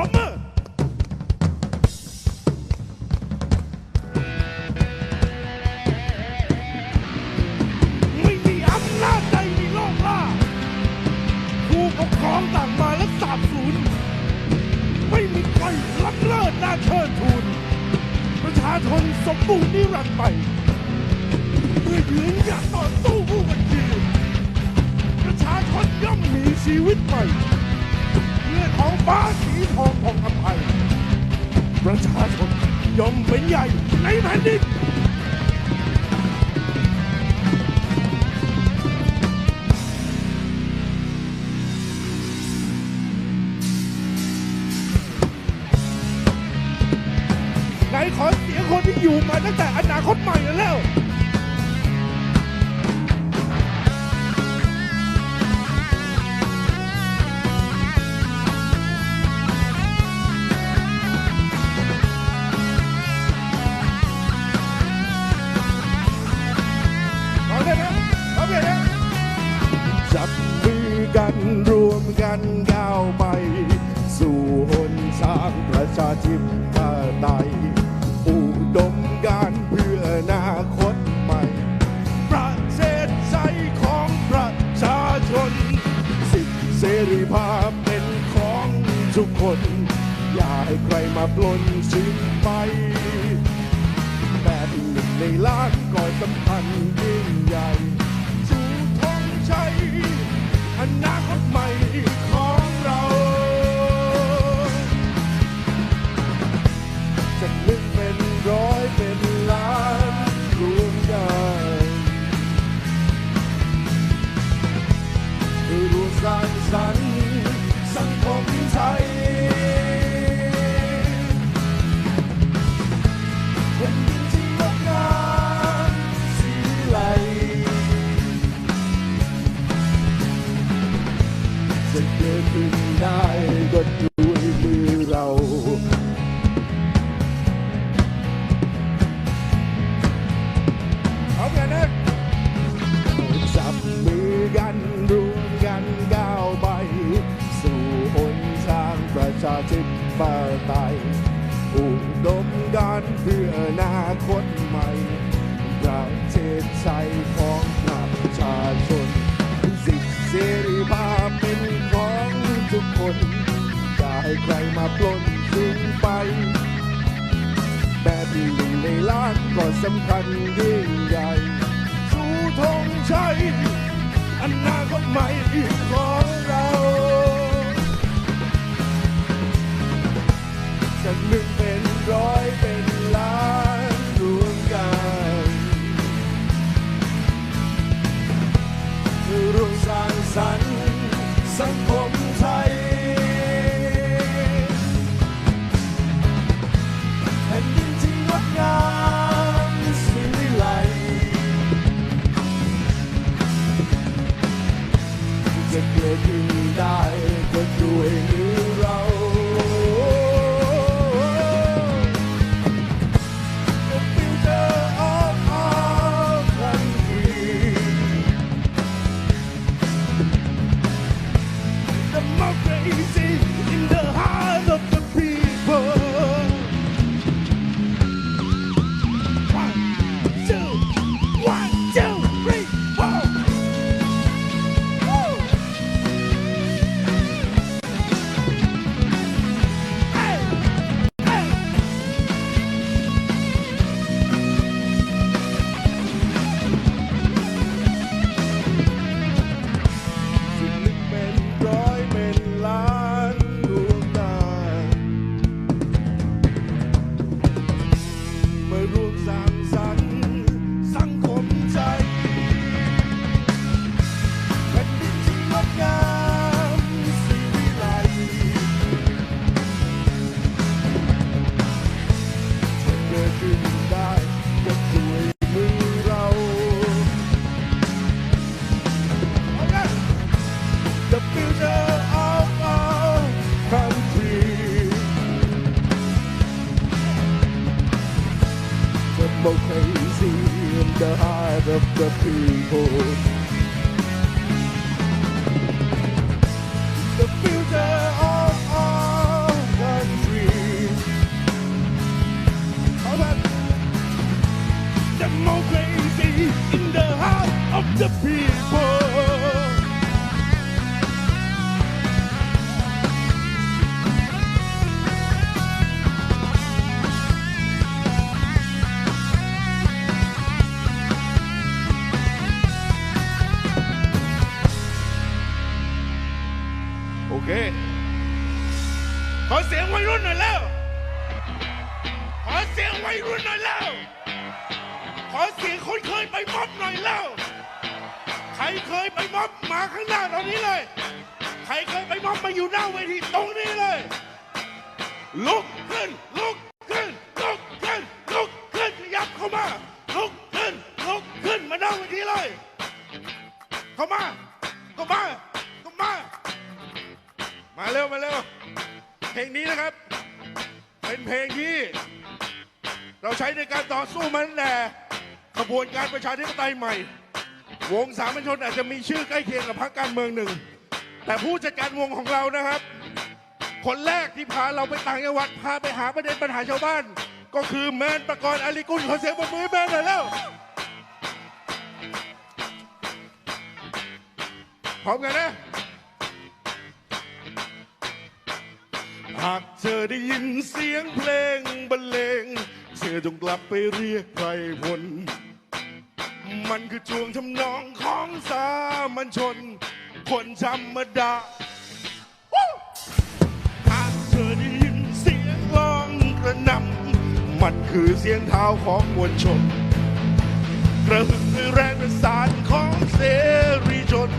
รบมือไม่มีอำนาจใดในโลกล่าผู้ปกครองต่างมาและสาบสูญไม่มีใครล้ำเลิศน่าเชิดทูนประชาชนสมบูรณ์นิรันดร์ไปเมื่อยืนหยัดต่อสู้ผู้บัญชีประชาชนย่อมมีชีวิตใหม่ ฟ้าสีทองของอภัยประชาชนย่อมเป็นใหญ่ในแผ่นดินไหนขอเสียงคนที่อยู่มาตั้งแต่อนาคตใหม่แล้ว นึ่งในล้านก็สำคัญยิ่งใหญ่ชูธงชัยอนาคตใหม่ของเรา จะนึกเป็นร้อยเป็นล้านรวมกันรวมสร้างสรรค์สังคมไทยแผ่น น อย่าให้ใครมาปล้นซึ่งไปแบบหนึ่งในล้านก็สำคัญยิ่งใหญ่ชูธงชัยอนาคตใหม่ของเรา of the people. ครเคยไปม็อบมาอยู่หน้าเวทีตรงนี้เลย ลุกขึ้น ลุกขึ้น ลุกขึ้น ลุกขึ้นขยับเข้ามา ลุกขึ้น ลุกขึ้นมาหน้าเวทีเลย เข้ามา เข้ามา เข้ามา มาเร็ว มาเร็ว เพลงนี้นะครับ เป็นเพลงที่ เราใช้ในการต่อสู้มาตั้งแต่ขบวนการประชาธิปไตยใหม่ วงสามัญชนอาจจะมีชื่อใกล้เคียงกับพรรคการเมืองหนึ่ง แต่ผู้จัดการวงของเรานะครับ คนแรกที่พาเราไปต่างจังหวัดพาไปหาประเด็นปัญหาชาวบ้าน ก็คือแมนประกรณ์อาลีกุลขอเสียงปรบมือให้แมนหน่อยแล้วพร้อมกันนะ หากเธอได้ยินเสียงเพลงบรรเลงเธอจงกลับไปเรียกไพรพลมันคือจวงทำนองของสามัญชน คนธรรมดาหากเธอได้ยินเสียงร้องกระหนำมันคือเสียงเท้าของมวลชน กระหึ่มด้วยแรงประสานของเสรีชน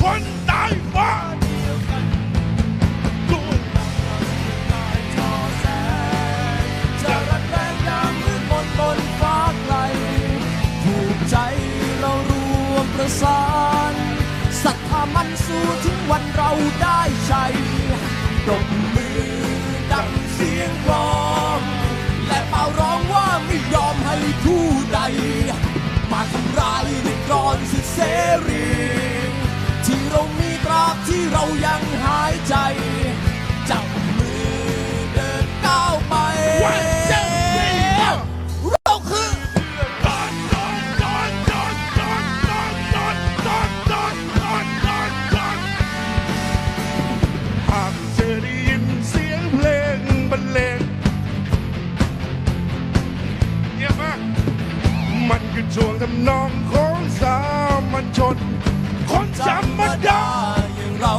คนตายฟ้าเดียวกันด้วยามันสู้ถึงวันเราได้ชัยตบมือดังเสียงกลอง และเป่าร้องว่าไม่ยอมให้ผู้ใด มาทำลายในกรอนสิเสรี ที่เรามีตราบที่เรายังหายใจ ช่วงทำนองของสามัญชน คนธรรมดาอย่างเรา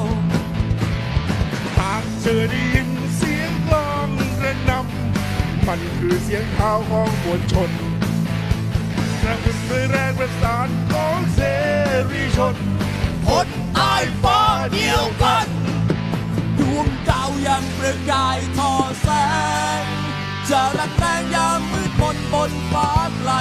หากเธอได้ยินเสียงกลองกระนำมันคือเสียงเท้าของมวลชนกระหึ่มด้วยแรงประสานของเสรีชนคนใต้ฟ้าเดียวกัน ดวงดาวยังประกายทอแสง จะรักแรงยามมืดมนบนฟ้าไกล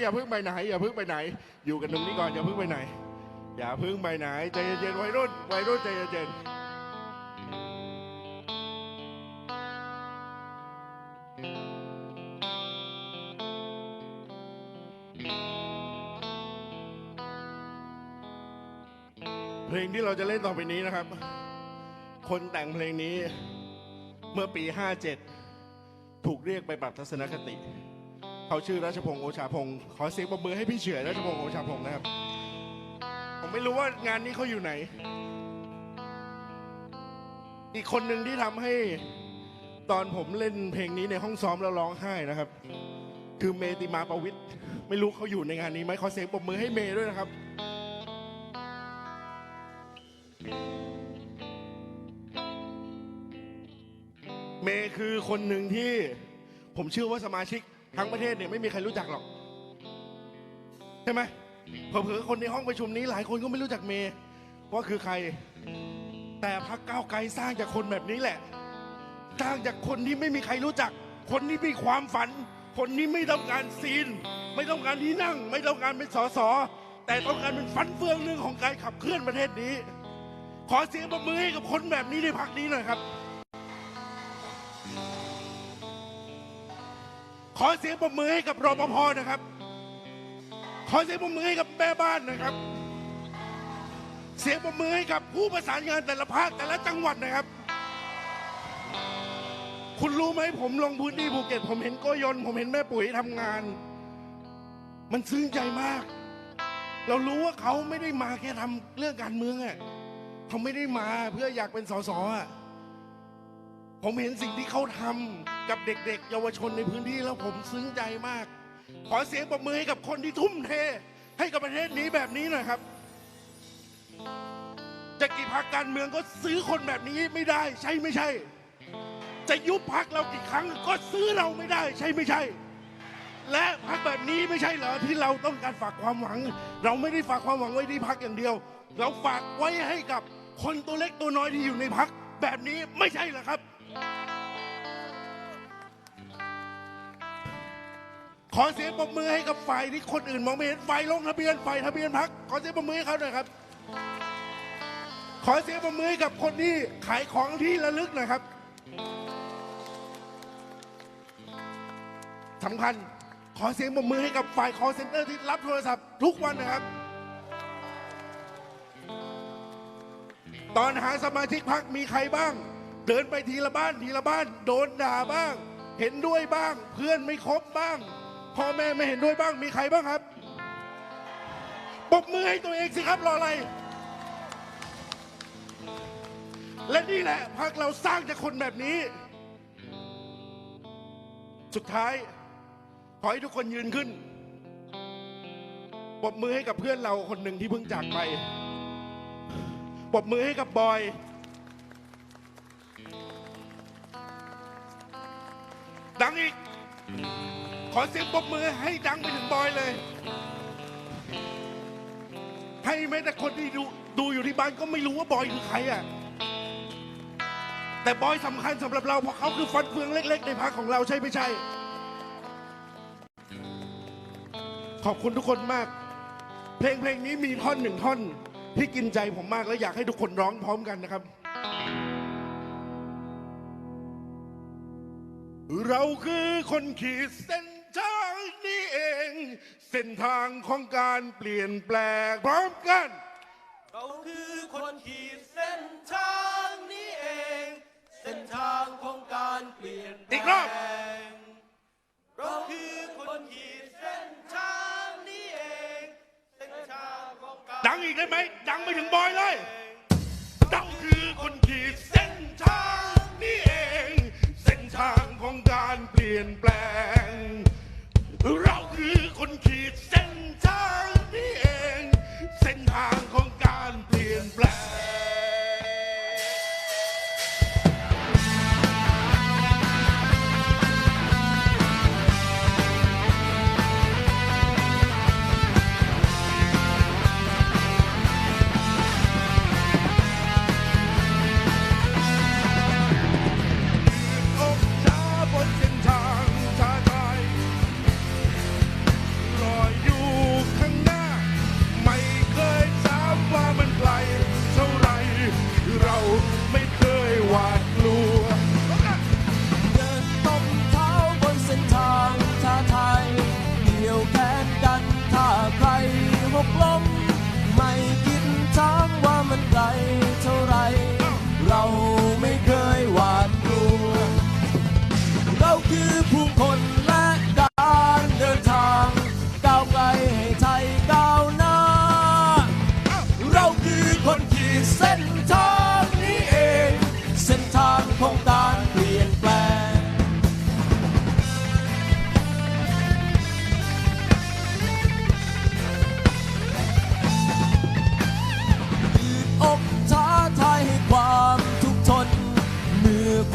อย่าเพิ่งไปไหน อย่าเพิ่งไปไหน อยู่กันตรงนี้ก่อนอย่าเพิ่งไปไหน อย่าเพิ่งไปไหนใจเย็นๆวัยรุ่นวัยรุ่นใจเย็นๆเพลงที่เราจะเล่นต่อไปนี้นะครับ คนแต่งเพลงนี้เมื่อปี 57 ถูกเรียกไปปรับทัศนคติ เขาชื่อรัชพงศ์โอชาพงศ์ขอเสียงปรบมือให้พี่เฉื่อยรัชพงศ์โอชาพงศ์นะครับ ผมไม่รู้ว่างานนี้เขาอยู่ไหน อีกคนหนึ่งที่ทำให้ตอนผมเล่นเพลงนี้ในห้องซ้อมแล้วร้องไห้นะครับ คือเมติมาประวิทย์ไม่รู้เขาอยู่ในงานนี้ไหมขอเสียงปรบมือให้เมย์ด้วยนะครับเมย์คือคนหนึ่งที่ผมเชื่อว่าสมาชิก ทั้งประเทศเนี่ยไม่มีใครรู้จักหรอก ใช่ไหมเผลอๆคนในห้องประชุมนี้หลายคนก็ไม่รู้จักเมย์ว่าคือใคร แต่พรรคก้าวไกลสร้างจากคนแบบนี้แหละ สร้างจากคนที่ไม่มีใครรู้จัก คนที่มีความฝัน คนที่ไม่ต้องการซีน ไม่ต้องการที่นั่ง ไม่ต้องการเป็นสสแต่ต้องการเป็นฟันเฟืองหนึ่งของการขับเคลื่อนประเทศนี้ ขอเสียงปรบมือให้กับคนแบบนี้ในพักนี้หน่อยครับ ขอเสียงปรบมือให้กับรปภนะครับ ขอเสียงปรบมือให้กับแม่บ้านนะครับ เสียงปรบมือให้กับผู้ประสานงานแต่ละภาคแต่ละจังหวัดนะครับ คุณรู้ไหมผมลงพื้นที่ภูเก็ต ผมเห็นโกยน ผมเห็นแม่ปุ๋ยทำงาน มันซึ้งใจมาก เรารู้ว่าเขาไม่ได้มาแค่ทำเรื่องการเมืองอะเขาไม่ได้มาเพื่ออยากเป็นสสอะ ผมเห็นสิ่งที่เขาทำกับเด็กๆ เยาวชนในพื้นที่แล้วผมซึ้งใจมาก ขอเสียงปรบมือให้กับคนที่ทุ่มเท ให้กับประเทศนี้แบบนี้หน่อยครับ จะกี่พักการเมืองก็ซื้อคนแบบนี้ไม่ได้ใช่ไม่ใช่ จะยุบพักเรากี่ครั้งก็ซื้อเราไม่ได้ใช่ไม่ใช่ และพักแบบนี้ไม่ใช่เหรอที่เราต้องการฝากความหวัง เราไม่ได้ฝากความหวังไว้ที่พักอย่างเดียว เราฝากไว้ให้กับคนตัวเล็กตัวน้อยที่อยู่ในพักแบบนี้ไม่ใช่เหรอครับ ขอเสียงปรบมือให้กับฝ่ายที่คนอื่นมองไม่เห็นฝ่ายลงทะเบียนฝ่ายทะเบียนพักขอเสียงปรบมือให้เขาหน่อยครับ ขอเสียงปรบมือให้กับคนที่ขายของที่ระลึกหน่อยครับสำคัญขอเสียงปรบมือให้กับฝ่าย call center ที่รับโทรศัพท์ทุกวันนะครับ ตอนหาสมาชิกพักมีใครบ้าง เดินไปทีละบ้านทีละบ้าน โดนด่าบ้าง เห็นด้วยบ้าง เพื่อนไม่ครบบ้างพ่อแม่ไม่เห็นด้วยบ้างมีใครบ้างครับปรบมือให้ตัวเองสิครับรออะไร และนี่แหละพักเราสร้างจากคนแบบนี้ สุดท้าย ขอให้ทุกคนยืนขึ้นปบมือให้กับเพื่อนเราคนหนึ่งที่เพิ่งจากไปปบมือให้กับบอย ดังอีก ขอเสียงปรบมือให้ดังไปถึงบอยเลย ให้แม้แต่คนที่ดูดูอยู่ที่บ้านก็ไม่รู้ว่าบอยคือใครอะ แต่บอยสำคัญสำหรับเราเพราะเขาคือฟันเฟืองเล็ก ๆ ในพักของเราใช่ไม่ใช่ ขอบคุณทุกคนมาก เพลงเพลงนี้มีท่อนหนึ่งท่อน ที่กินใจผมมากและอยากให้ทุกคนร้องพร้อมกันนะครับ เราคือคนขีดเส้นทางนี้เอง เส้นทางของการเปลี่ยนแปลงพร้อมกัน เราคือคนขีดเส้นทางนี้เอง เส้นทางของการเปลี่ยนแปลอีกรอบงเราคือคนขีดเส้นทางนี้เอง เส้นทางของการดังอีกได้ไหม ดังไปถึงบอยเลย เราคือคนขีด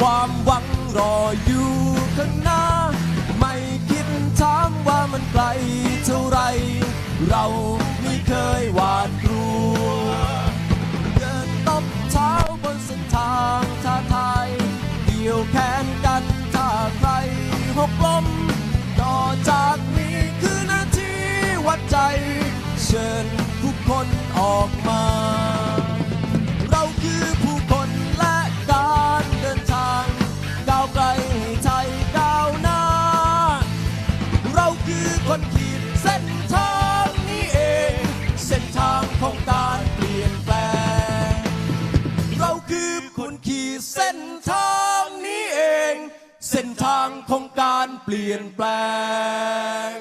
ความหวังรออยู่ข้างหน้า ไม่คิดถามว่ามันไกลเท่าไร เราไม่เคยหวาดกลัว เดินตบเท้าบนเส้นทางท้าทายเกี่ยวแขนกันถ้าใครหกล้มต่อจากนี้คือนาทีวัดใจ เชิญทุกคนออกมา ของการเปลี่ยนแปลง